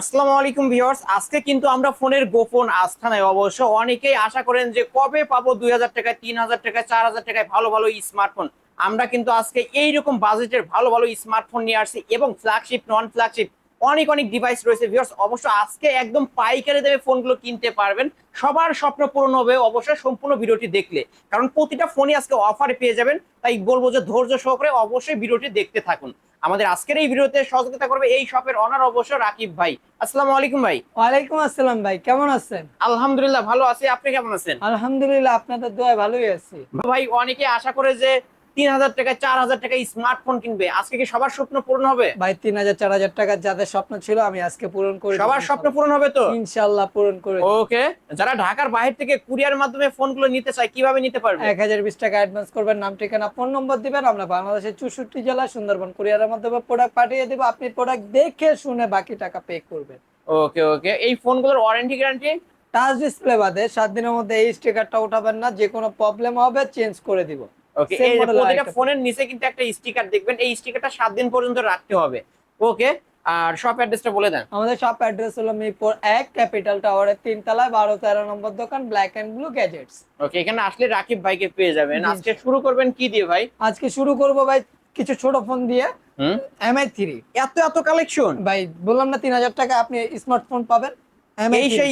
আসসালামু আলাইকুম ভিউয়ার্স। আজকে কিন্তু আমরা ফোনের গোপন আস্থানায় অবশ্য অনেকেই আশা করেন যে কবে পাবো দুই হাজার টাকায়, তিন হাজার টাকায়, চার হাজার টাকায় ভালো ভালো স্মার্টফোন। আমরা কিন্তু আজকে এইরকম বাজেটের ভালো ভালো স্মার্টফোন নিয়ে আসছি এবং ফ্ল্যাগশিপ নন ফ্ল্যাগশিপ অনেক অনেক ডিভাইস রয়েছে ভিউয়ার্স। অবশ্য আজকে একদম পাইকারি দামে ফোনগুলো কিনতে পারবেন। সবার স্বপ্ন পূরণ হবে অবশ্যই সম্পূর্ণ ভিডিওটি দেখলে। কারণ প্রতিটা ফোনই আজকে অফারে পেয়ে যাবেন। তাই বলব যে ধৈর্য সহকারে অবশ্যই ভিডিওটি দেখতে থাকুন। আমাদের আজকের এই ভিডিওতে সহযোগিতা করবে এই শপের অনার অবশ্য রাকিব ভাই। আসসালামু আলাইকুম ভাই। ওয়ালাইকুম আসসালাম ভাই কেমন আছেন? আলহামদুলিল্লাহ ভালো আছি। আপনি কেমন আছেন? আলহামদুলিল্লাহ আপনাদের দোয়া ভালোই আছি। ভাই অনেকে আশা করে যে তিন হাজার চার হাজার স্মার্টফোন কিনবে। আজকে কি সবার স্বপ্ন পূরণ হবে? ভাই তিন হাজার চার হাজার টাকার যাদের স্বপ্ন ছিল আমি আজকে পূরণ করে সবার স্বপ্ন পূরণ হবে তো? ইনশাল্লাহ পূরণ করে ওকে। যারা ঢাকার বাইরে থেকে কুরিয়ার মাধ্যমে ফোনগুলো নিতে চায় কীভাবে নিতে পারবে? এক হাজার বিশ টাকা অ্যাডভান্স করবেন নাম ঠিকানা ফোন নম্বর দিবেন আমরা বাংলাদেশের চৌষট্টি জেলা সুন্দরবন কুরিয়ারের মাধ্যমে প্রোডাক্ট পাঠিয়ে দিব। আপনি প্রোডাক্ট দেখে শুনে বাকি টাকা পে করবেন। Okay okay. এই ফোনগুলোর ওয়ারেন্টি গ্যারান্টি টাচ ডিসপ্লে বাদে সাত দিনের মধ্যে এই স্টিকারটা উঠাবেন না যে কোনো প্রবলেম হবে চেঞ্জ করে দিব। ওকে এই প্রতিটা ফোনের নিচে কিন্তু একটা স্টিকার দেখবেন এই স্টিকারটা সাত দিন পর্যন্ত রাখতে হবে। ওকে আর শপ অ্যাড্রেসটা বলে দেন। আমাদের শপ অ্যাড্রেস হলো মিরপুর এক ক্যাপিটাল টাওয়ারের তিন তলায় বারো তেরো নম্বর দোকান black and blue gadgets okay এখানে আসলে রাকিব ভাইকে পেয়ে যাবেন। আজকে শুরু করবেন কি দিয়ে ভাই? আজকে শুরু করব ভাই কিছু ছোট ফোন দিয়ে। হুম? এমআই থ্রি এত এত কালেকশন ভাই বললাম না তিন হাজার টাকা আপনি স্মার্টফোন পাবেন। এই 3 সেই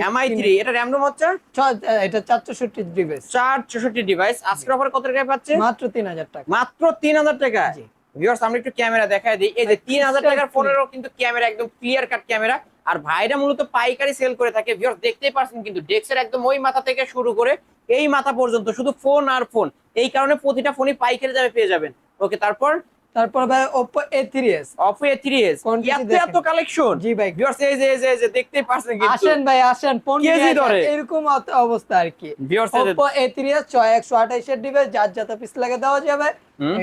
এমআই থ্রি এটা র্যাম রোম হচ্ছে? ছ- এটা চারশোষট্টি ডিভাইস চার চৌষট্টি ডিভাইস আজকের অফার কত টাকায় পাচ্ছে মাত্র তিন হাজার টাকা। মাত্র তিন হাজার টাকা? ভিউয়ার্স আমরা একটু ক্যামেরা দেখাই দিই। এই যে তিন হাজার টাকার ফোনেরও কিন্তু ক্যামেরা একদম ক্লিয়ার কাট ক্যামেরা আর ভাইরা মূলত পাইকারি সেল করে থাকে। ভিউয়ার্স দেখতেই পারছেন কিন্তু ডেস্কের একদম ওই মাথা থেকে শুরু করে এই মাথা পর্যন্ত শুধু ফোন আর ফোন এই কারণে প্রতিটা ফোনই পাইকারি দামে পেয়ে যাবেন। ওকে তারপর তারপর ভাই এস অপো এ থ্রি এত এত কালেকশন জি ভাই। ভিউয়ার্স এই যে এই যে দেখতেই পারছেন কিন্তু। আসেন ভাই আসেন। ফোন কেজি ধরে। এরকম অবস্থা আর কি। Viewers Oppo A three S ছয় একশো আঠাইশের ডিভাইস যার যাতে পিস লাগে দেওয়া যাবে।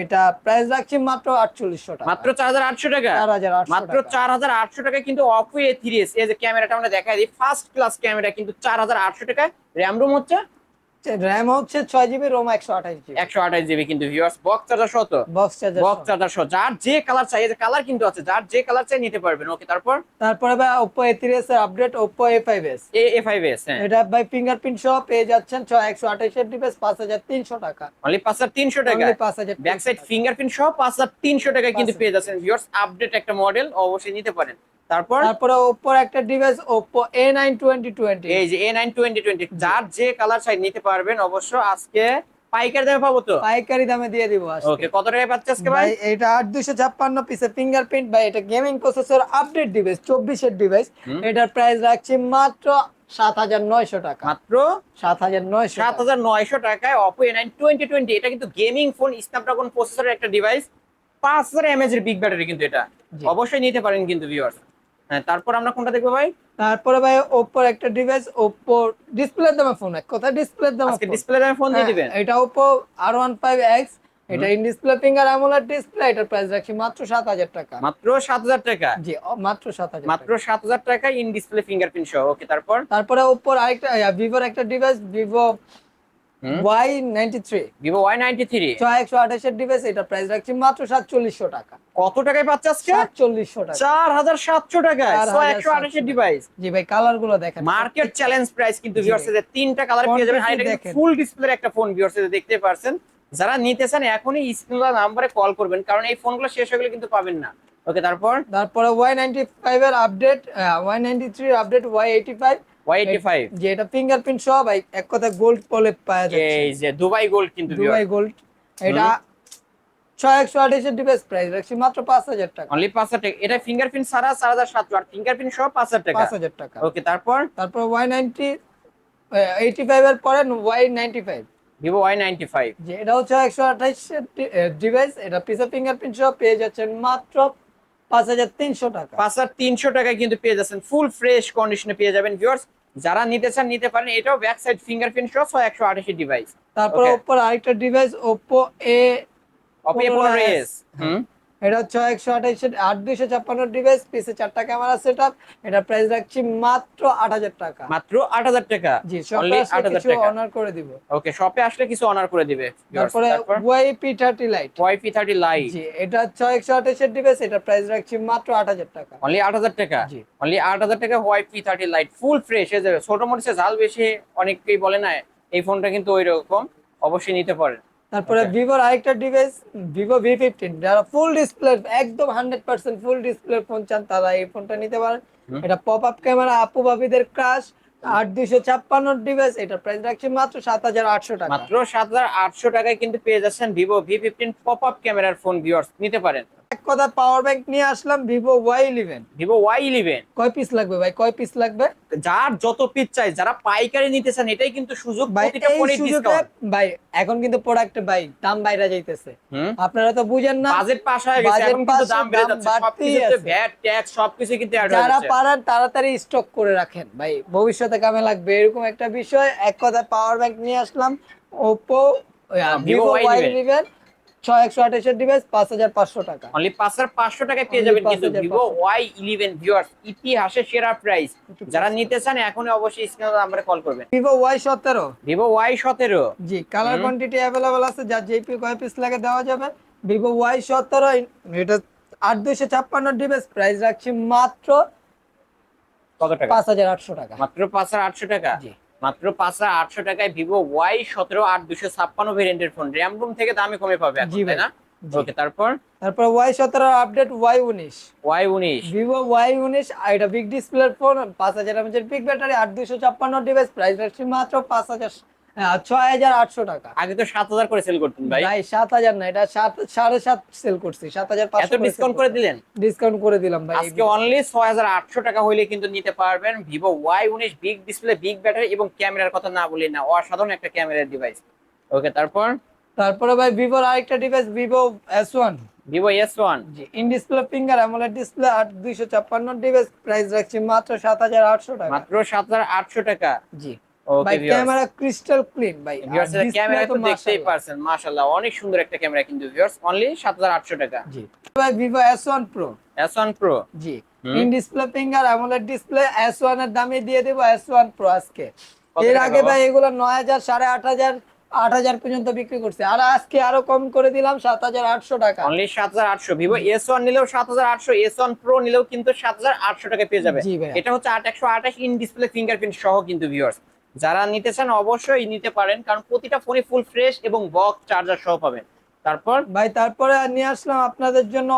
এটা প্রাইস রাখছি মাত্র আটচল্লিশশো টাকা। মাত্র চার হাজার আটশো টাকা? চার হাজার আটশো মাত্র টাকা। চার হাজার আটশো টাকায় কিন্তু এ থ্রি এই যে ক্যামেরাটা আমরা দেখাই দিই। ফার্স্ট ক্লাস ক্যামেরা কিন্তু চার হাজার আটশো টাকায়। র্যাম রুম হচ্ছে র্যাম হচ্ছে ছয় জিবি রোম একশো আঠাশ জিবি একশো আঠাশ জিবি কিন্তু ভিউয়ার্স বক্স চার্জার শত বক্স চার্জার বক্স চার্জার সহ। যার যে কালার চাই যে কালার কিন্তু আছে যার যে কালার চাই নিতে পারবেন। ওকে তারপর? তারপরে ভাই ওপো এ থ্রি এস এর update Oppo A five S A A five S হ্যাঁ। এটা ভাই ফিঙ্গারপ্রিন্ট সহ পেয়ে যাচ্ছেন ছয় একশো আঠাশের ডিভাইস পাঁচ হাজার তিনশো টাকা। অনলি পাঁচ হাজার তিনশো টাকা? Only পাঁচ হাজার ব্যাক সাইড ফিঙ্গারপ্রিন্ট সহ পাঁচ হাজার তিনশো টাকায় কিন্তু পেয়ে যাচ্ছেন ভিউয়ার্স আপডেট একটা মডেল অবশ্যই নিতে পারেন। তারপর? তারপরে ওপোর একটা device Oppo A nine twenty twenty এই যে এ নাইন টোয়েন্টি টোয়েন্টি যার যে কালার চাই নিতে পারবেন অবশ্য আজকে পাইকারি দামে পাবো তো? পাইকারি দামে দিয়ে দিব আজকে। ওকে কত টাকায় পাচ্ছে আজকে ভাই? এটা আট দুশো ছাপ্পান্ন পিসের ফিঙ্গারপ্রিন্ট ভাই এটা গেমিং প্রসেসর আপডেট ডিভাইস চব্বিশের ডিভাইস এটার প্রাইস রাখছি মাত্র সাত হাজার নয়শো টাকা। মাত্র? সাত হাজার নয়শো সাত হাজার নয়শো টাকায় Oppo A nine twenty twenty এটা কিন্তু গেমিং ফোন স্ন্যাপড্রাগন প্রসেসরের একটা ডিভাইস পাঁচ হাজার এমএচ এর বিগ ব্যাটারি কিন্তু এটা। অবশ্যই নিতে পারেন কিন্তু ভিউয়ার্স হ্যাঁ তারপর আমরা কোনটা দেখব ভাই? তারপরে ভাই ওপোর একটা ডিভাইস ওপো ডিসপ্লে দামে ফোন এক কথা ডিসপ্লের দামে আজকে ডিসপ্লে দামে ফোন দিয়ে হ্যাঁ, দিবেন? এটা Oppo R one five X এটা in display finger AMOLED display এটার প্রাইস রাখি মাত্র সাত হাজার টাকা। মাত্র সাত হাজার টাকা? জি মাত্র সাত হাজার মাত্র সাত হাজার টাকা ইন ডিসপ্লে ফিঙ্গারপ্রিন্ট সহ। ওকে তারপর? তারপরে ওপোর আরেকটা ভিভোর একটা device Vivo. Y ninety three Vivo Y ninety three ছয় একশো আঠাশের ডিভাইস এটা প্রাইস রাখছি মাত্র সাতচল্লিশশো টাকা। কত টাকায় পাচ্ছে আজকে? সাতচল্লিশশো টাকা। চার হাজার সাতশো টাকায় একশো আঠাশের ডিভাইস জি ভাই কালারগুলো দেখেন। মার্কেট চ্যালেঞ্জ প্রাইস কিন্তু তিনটা কালার পেয়ে যাবেন। ফুল ডিসপ্লের একটা ফোন ভিউয়ার্স দেখতে পারছেন। যারা নিতে চান এখনই নাম্বারে কল করবেন। কারণ এই ফোনগুলো শেষ হয়ে গেলে কিন্তু পাবেন না। ওকে তারপর? তারপরে ওয়াই নাইনটি ফাইভ এর update Y ninety three update Y eighty five Y eighty five যে এটা ফিঙ্গারপ্রিন্ট সহ ভাই এক কথা গোল্ড পলে পাওয়া যাচ্ছে। এই যে দুবাই গোল্ড কিন্তু দুবাই গোল্ড এটা ছয় একশো আঠাশের ডিভাইস প্রাইস রাখছি মাত্র পাঁচ হাজার টাকা। অনলি পাঁচ হাজার টাকা। এটা ফিঙ্গারপ্রিন্ট ছাড়া চার হাজার সাতশো আর ফিঙ্গারপ্রিন্ট সহ পাঁচ হাজার টাকা। পাঁচ হাজার টাকা। ওকে তারপর? তারপর ওয়াই নাইনটি এইটি ফাইভ এর পরে Y ninety five Vivo Y ninety five যে এটা হচ্ছে একশো আঠাশের ডিভাইস এটা পিসে ফিঙ্গারপ্রিন্ট সহ পেয়ে যাচ্ছেন মাত্র পাঁচ হাজার তিনশো টাকা। পাঁচ হাজার তিনশো টাকায় কিন্তু পেয়ে যাচ্ছেন। ফুল ফ্রেশ কন্ডিশনে পেয়ে যাবেন ভিউয়ার্স যারা নিতে চান নিতে পারেন। এটাও ব্যাক সাইড ফিঙ্গারপ্রিন্ট সহ ছয় একশো আঠাশি ডিভাইস তারপর উপর আরেকটা ডিভাইস অপো এ পনেরো এস হুম? এটা হচ্ছে একশো আঠাইশ আট দুইশো ছাপ্পান্ন ডিভাইস পিসে চারটা ক্যামেরা সেট আপ এটা প্রাইস রাখছি মাত্র আট হাজার টাকা। মাত্র আট হাজার টাকা? জি Only সবাই 8,000 কিছু অনার করে দিব। ওকে শপে আসলে কিছু অনার করে দিবে তারপরে YP thirty lite YP thirty lite G এটা হচ্ছে একশো আঠাইশের ডিভাইস এটা প্রাইস রাখছি মাত্র আট হাজার টাকা। অনলি আট হাজার টাকা? জি। অনলি আট হাজার টাকা YP thirty lite full fresh হয়ে যাবে ছোট মোটরসে ঝাল বেশি অনেকেই বলে না এই ফোনটা কিন্তু ওই রকম অবশ্যই নিতে পারেন। তারপরে ভিভোর আরেকটা ডিভাইস ভিভো ভি ফিফটিন যারা ফুল ডিসপ্লে একদম hundred percent full display phone চান তারা এই ফোনটা নিতে পারেন। এটা পপ আপ ক্যামেরা আপু বাপিদের ক্রাশ আট দুইশো ছাপ্পান্ন ডিভাইস এটা প্রাইস রাখছি মাত্র সাত হাজার আটশো টাকা। মাত্র সাত হাজার আটশো টাকায় কিন্তু পেয়ে যাচ্ছেন Vivo V fifteen pop up ক্যামেরার ফোন ভিউয়ার্স নিতে পারেন। এক কথা পাওয়ার ব্যাংক নিয়ে আসলাম Vivo Y eleven Vivo Y eleven কয় পিস লাগবে ভাই? কয় পিস লাগবে? যার যত পিস চাই যারা পাইকারি নিতে চান এটাই কিন্তু সুযোগ ভাই ভাই এখন কিন্তু প্রোডাক্ট ভাই দাম বাইরে যাইতেছে। আপনারা তো বুঝেন না বাজেট পাস হয়ে গেছে এখন কিন্তু দাম বেড়ে যাচ্ছে সবকিছুতে ভ্যাট ট্যাক্স সবকিছু কিন্তু অ্যাড হয়ে যারা পারেন তাড়াতাড়ি স্টক করে রাখেন। ভাই ভবিষ্যতে কামে লাগবে এরকম একটা বিষয়। এক কথা পাওয়ার ব্যাংক নিয়ে আসলাম ওপো ভিভো ওয়াই। ইলেভেন ছয় একশো আঠাশের ডিভাইস পাঁচ হাজার পাঁচশো টাকা। অনলি পাঁচ হাজার পাঁচশো টাকায় পেয়ে যাবেন কিন্তু ভিভো ওয়াই ইলেভেন ভিউয়ার্স সেরা প্রাইস যারা নিতে চান এখনই অবশ্যই স্ক্রিনে নাম্বারে কল করবেন। ভিভো ওয়াই সতেরো। ভিভো ওয়াই সতেরো। জি কালার হুম। কোয়ান্টিটি অ্যাভেলেবল আছে যা জেপি কয় পিস লাগে দেওয়া যাবে। ভিভো ওয়াই সতেরো এটা আট দুইশো ছাপ্পান্ন ডিভাইস প্রাইস রাখছি মাত্র কত টাকা? পাঁচ হাজার আটশো টাকা। মাত্র পাঁচ হাজার আটশো টাকা? জি। মাত্র পাঁচ হাজার আটশো টাকায় ভিভো ওয়াই সতেরো আট দুশো ছাপ্পান্ন ভেরিয়েন্টের ফোন র্যাম রুম থেকে দামে কমে পাবে জি ভাই। না? ওকে তারপর? তারপর ওয়াই সতেরো আপডেট ওয়াই উনিশ। ওয়াই উনিশ। ভিভো ওয়াই উনিশ এটা বিগ ডিসপ্লের ফোন পাঁচ হাজার এমএচের বিগ ব্যাটারি আট দুশো ছাপ্পান্ন ডিভাইস প্রাইস রাখছি মাত্র পাঁচ হাজার ছয় হাজার আটশো টাকা। আগে তো সাত হাজার করে সেল করতেন ভাই। ভাই সাত হাজার না এটা সাত সাড়ে সাত সেল করছি সাত হাজার এত ডিসকাউন্ট করে দিলেন? ডিসকাউন্ট করে দিলাম ভাই আজকে অনলি ছয় হাজার আটশো টাকা হইলে কিন্তু নিতে পারবেন ভিভো ওয়াই উনিশ বিগ ডিসপ্লে বিগ ব্যাটারি এবং ক্যামেরার কথা না বলি না অসাধারণ একটা ক্যামেরার ডিভাইস ওকে তারপর? তারপরে ভাই ভিভোর আরেকটা device Vivo S one Vivo S one G in display finger AMOLED display আট দুইশো ছাপ্পান্ন ডিভাইস প্রাইস রাখছি মাত্র সাত হাজার আটশো টাকা। মাত্র সাত হাজার আটশো টাকা। জি। ভাই ক্যামেরা ক্রিস্টাল ক্লিন ভাই। ভিউয়ার্স ক্যামেরা তো দেখতেই পারছেন মাশাআল্লাহ। অনেক সুন্দর একটা ক্যামেরা কিন্তু ভিউয়ার্স অনলি টাকা। জি। ভাই জি। In display finger AMOLED display এর দামে দিয়ে দেবো আজকে। এর আগে ভাই এগুলো আট হাজার আট হাজার পর্যন্ত বিক্রি করছে। আর আজকে আরও কম করে দিলাম সাত হাজার আটশো টাকা। অনলি সাত হাজার আটশো। ভিভো এস ওয়ান নিলেও সাত হাজার আটশো এস ওয়ান প্রো নিলেও কিন্তু সাত হাজার আটশো টাকা পেয়ে যাবে। এটা হচ্ছে আট একশো আঠাশ ইন ডিসপ্লে ফিঙ্গারপ্রিন্ট সহ কিন্তু ভিউয়ার্স যারা নিতে চান অবশ্যই নিতে পারেন কারণ প্রতিটা ফোনে ফুল ফ্রেশ এবং বক্স চার্জার সহ পাবেন। তারপর? ভাই তারপরে নিয়ে আসলাম আপনাদের জন্য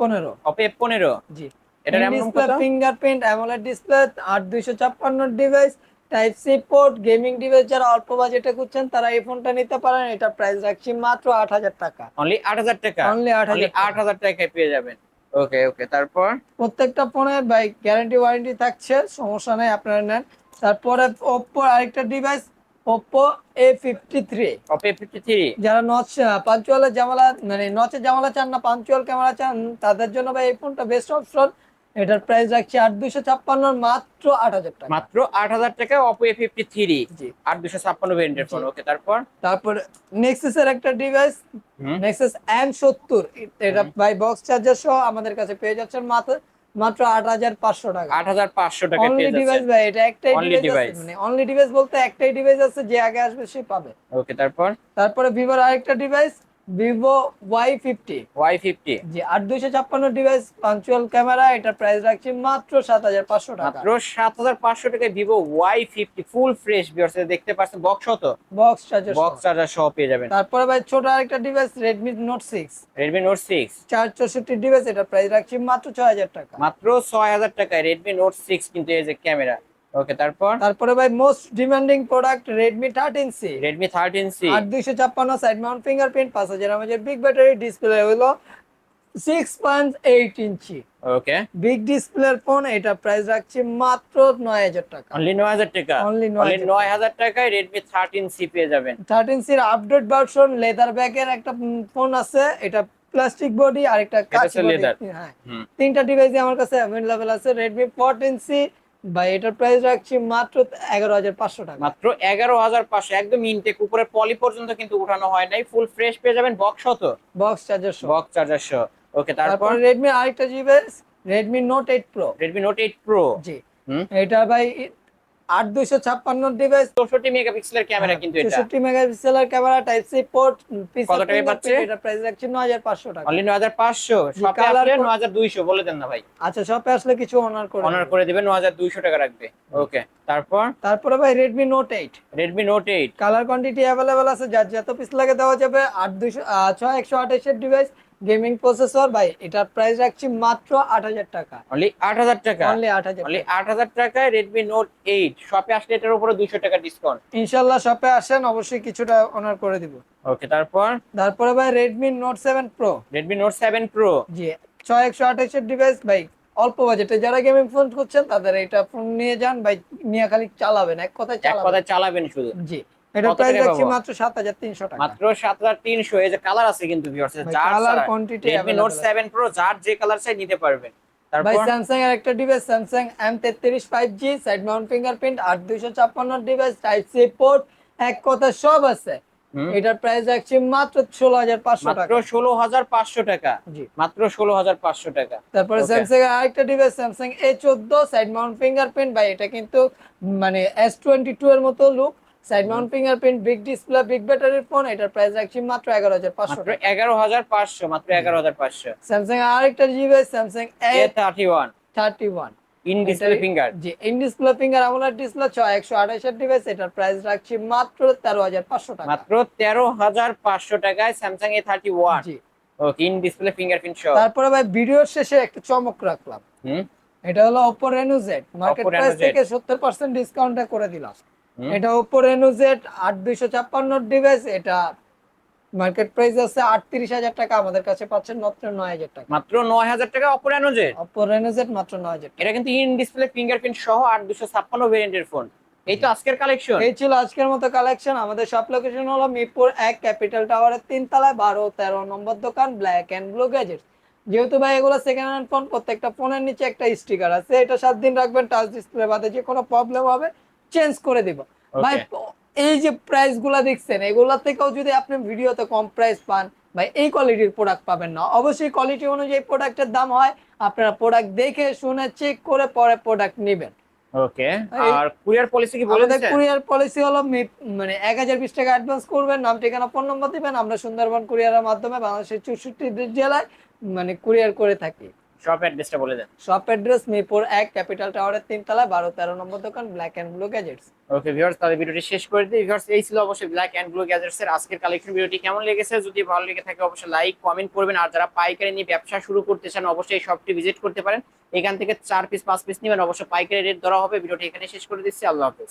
পনেরো। অপে এফ পনেরো? জি। এটা ROM display fingerprint AMOLED display আট দুইশো ছাপ্পান্ন device type C port gaming device যারা অল্প বাজেটে খুঁজছেন তারা এই ফোনটা নিতে পারেন। এটা প্রাইস রাখছি মাত্র আট হাজার টাকা। অনলি আট হাজার টাকা? Only 8,000 অনলি আট হাজার টাকায় পেয়ে যাবেন। ওকে ওকে তারপর? প্রত্যেকটা ফোনে ভাই গ্যারান্টি ওয়ারেন্টি থাকছে সমস্যা নেই আপনারা নেন। তারপরে ওপ্পো আরেকটা device Oppo A fifty three Oppo fifty three যারা নচ পাঞ্চুয়ালের জামালা মানে নচের জামালা চান না পাঞ্চুয়াল ক্যামেরা চান তাদের জন্য ভাই এই ফোনটা বেস্ট অপশন এটার প্রাইস রাখছি আট দুশো ছাপ্পান্ন মাত্র আট হাজার টাকা। মাত্র আট হাজার টাকা অপো এ ফিফটি থ্রি জি। আট দুশো ছাপ্পান্ন ভেরিয়েন্টের ফোন ওকে তারপর? তারপর নেক্সাসের একটা ডিভাইস নেক্সাস এম সত্তর। এটা ভাই বক্স চার্জার সহ আমাদের কাছে পেয়ে যাচ্ছেন মাত্র মাত্র আট হাজার পাঁচশো টাকা। আট হাজার পাঁচশো টাকা অনলি ডিভাইস ভাই এটা একটাই ডিভাইস মানে। অনলি ডিভাইস বলতে একটাই ডিভাইস আছে যে আগে আসবে সে পাবে। ওকে তারপর? তারপরে ভিভোর আরেকটা device Vivo Y fifty Y fifty জি আট দুইশো ছাপ্পান্ন ডিভাইস পাঞ্চুয়াল ক্যামেরা এটা প্রাইস রাখছি মাত্র সাত হাজার পাঁচশো টাকা। মাত্র সাত হাজার পাঁচশো টাকায় Vivo Y fifty full fresh viewers দেখতে পাচ্ছেন বক্স তো বক্স চার্জার বক্স চার্জার সহ পেয়ে যাবেন। তারপরে ভাই ছোট আরেকটা device Redmi Note six Redmi Note six চার চৌষট্টি ডিভাইস এটা প্রাইস রাখছি মাত্র ছয় হাজার টাকা। মাত্র ছয় হাজার টাকায় রেডমি নোট সিক্স কিন্তু এই যে ক্যামেরা ওকে তারপর? তারপরে ভাই most demanding Redmi 13C Redmi 13C side mount fingerprint 5000 mAh big battery display হলো 6.8 ইঞ্চি ওকে বিগ ডিসপ্লের ফোন এটা প্রাইস রাখছি মাত্র 9000 টাকা। অনলি 9000 টাকা? অনলি 9000 টাকায় Redmi 13C পেয়ে যাবেন। 13C এর আপডেট ভার্সন লেদার ব্যাগের একটা ফোন আছে এটা প্লাস্টিক বডি আর একটা কাঁচ লেদার হ্যাঁ। তিনটা ডিভাইসই আমার কাছে अवेलेबल আছে Redmi 14C ভাই এটার প্রাইস রাখছি মাত্র এগারো হাজার পাঁচশো টাকা। মাত্র এগারো হাজার পাঁচশো একদম ইনটেক উপরে পলি পর্যন্ত কিন্তু উঠানো হয় নাই ফুল ফ্রেশ পেয়ে যাবেন বক্স শত বক্স চার্জারশো বক্স চার্জারশো ওকে তারপর? রেডমি আরেকটা জিবে Redmi Note eight Pro Redmi Note eight Pro জি। এটা ভাই আট দুইশো ছাপ্পান্ন ডিভাইস। চৌষট্টি মেগাপিক্সেলের ক্যামেরা কিন্তু এটা। চৌষট্টি মেগাপিক্সেলের ক্যামেরা টাইপ সি পোর্ট কত টাকায় পাচ্ছে? এটা প্রাইস রাখছি নয় হাজার পাঁচশো টাকা। অনলি নয় হাজার পাঁচশো। শপে আসলে নয় হাজার দুইশো বলে দেন না ভাই। আচ্ছা শপে আসলে কিছু অনার করে অনার করে দিবেন নয় হাজার দুইশো টাকা রাখবে। ওকে তারপর? তারপরে ভাই Redmi Note eight Redmi Note eight colour quantity available আছে যার যত পিস লাগে দেওয়া যাবে আট দুইশো ছয় একশো আঠাশের ডিভাইস গেমিং প্রসেসর ভাই এটার প্রাইস রাখছি মাত্র আট হাজার টাকা। অনলি আট হাজার টাকা? অনলি আট হাজার অনলি আট হাজার টাকায় রেডমি নোট এইট শপে আসলে এটার উপরে দুইশো টাকা ডিসকাউন্ট ইনশাল্লাহ শপে আসেন অবশ্যই কিছুটা অনার করে দিব। ওকে তারপর? তারপরে ভাই Redmi Note seven Pro Redmi Note seven Pro জি ছয় একশো আঠাশের ডিভাইস ভাই অল্প বাজেটে যারা গেমিং ফোন করছেন তাদের এটা ফোন নিয়ে যান ভাই নিয়ে খালি চালাবেন এক কথায় এক কথায় চালাবেন শুধু। জি। এটা প্রাইস রাখছি মাত্র সাত হাজার তিনশো টাকা। মাত্র সাত হাজার তিনশো এই যে কালার আছে কিন্তু ভিউয়ার্স ভাই, colour quantity Redmi Note seven Pro যার যে কালার চাই নিতে পারবেন তারপর স্যামসাং এর একটা device side mount fingerprint type C port এক কথা সব আছে। এটার প্রাইস রাখছি মাত্র ষোলো হাজার পাঁচশো মাত্র ষোলো হাজার পাঁচশো টাকা। মাত্র ষোলো হাজার পাঁচশো টাকা। তারপরে স্যামসাং এর আরেকটা ডিভাইস স্যামসাং এ চোদ্দ সাইড মাউন্ট ফিঙ্গারপ্রিন্ট এটা কিন্তু মানে এস টোয়েন্টি টু এর মতো look side mount fingerprint big display big ব্যাটারির ফোন এটার প্রাইস রাখছি মাত্র এগারো হাজার পাঁচশো মাত্র এগারো হাজার পাঁচশো মাত্র এগারো হাজার পাঁচশো। স্যামসাং এর আরেকটা device Samsung A A thirty one thirty one in display finger G in display finger AMOLED display ছয় একশো আঠাশের ডিভাইস এটার প্রাইস রাখছি মাত্র তেরো হাজার পাঁচশো টাকা। মাত্র তেরো হাজার পাঁচশো টাকায় স্যামসাং এ থার্টি ওয়ান জি। ওকে ইন ডিসপ্লে ফিঙ্গারপ্রিন্ট সহ তারপরে ভাই ভিডিওর শেষে একটা চমক রাখলাম। হুম? এটা হলো Oppo Reno Z market price থেকে সত্তর পার্সেন্ট ডিসকাউন্টে করে দিলাম। এটা Oppo Reno Z আট দুইশো ছাপ্পান্ন ডিভাইস এটা মার্কেট প্রাইস আছে আটত্রিশ হাজার টাকা আমাদের কাছে পাচ্ছেন মাত্র নয় হাজার টাকা। মাত্র নয় হাজার টাকা অপরানো যে Oppo Reno Z মাত্র নয় হাজার এটা কিন্তু ইন ডিসপ্লে ফিঙ্গারপ্রিন্ট সহ আট দুশো ছাপ্পান্ন ভেরিয়েন্টের ফোন এই তো আজকের কালেকশন এই ছিল আজকের মতো কালেকশন আমাদের সব লোকেশন হলো মিরপুর এক ক্যাপিটাল টাওয়ারের তিন তলায় বারো তেরো নম্বর দোকান ব্ল্যাক অ্যান্ড ব্লু গ্যাজেট যেহেতু ভাই এগুলো সেকেন্ড হ্যান্ড ফোন প্রত্যেকটা ফোনের নিচে একটা স্টিকার আছে। এটা সাত দিন রাখবেন টাচ ডিসপ্লে বাদে যে কোনো প্রবলেম হবে চেঞ্জ করে দিব। ভাই এই যে প্রাইসগুলা দেখছেন এগুলা থেকেও যদি আপনি ভিডিওতে কম প্রাইস পান ভাই এই কোয়ালিটির প্রোডাক্ট পাবেন না। অবশ্যই কোয়ালিটি অনুযায়ী প্রোডাক্টের দাম হয় আপনারা প্রোডাক্ট দেখে শুনে চেক করে পরে প্রোডাক্ট নেবেন। ওকে আর কুরিয়ার পলিসি কি বলে দিচ্ছেন কুরিয়ার পলিসি হলো মানে এক হাজার বিশ টাকা অ্যাডভান্স করবেন নাম ঠিকানা ফোন নম্বর দিবেন আমরা সুন্দরবন কুরিয়ারের মাধ্যমে বাংলাদেশের চৌষট্টি জেলায় মানে কুরিয়ার করে থাকি। শপ অ্যাড্রেসটা বলে দেন। শপ অ্যাড্রেস মিরপুর এক ক্যাপিটাল টাওয়ারের তিনতলা বারো তেরো নম্বর দোকান black and blue gadgets okay viewers তাহলে ভিডিওটি শেষ করে দিই। ভিউয়ার্স এই ছিল অবশ্যই ব্ল্যাক এন্ড ব্লু গ্যাজেটস এর আজকের কালেকশন ভিডিওটি কেমন লেগেছে? যদি ভালো লেগে থাকে অবশ্যই লাইক কমেন্ট করবেন। আর যারা পাইকারি নিয়ে ব্যবসা শুরু করতে চান অবশ্যই শপটি ভিজিট করতে পারেন। এখান থেকে চার পিস পাঁচ পিস নেবেন। অবশ্যই পাইকারি রেট ধরা হবে। ভিডিওটি এখানে শেষ করে দিচ্ছি। আল্লাহ হাফেজ।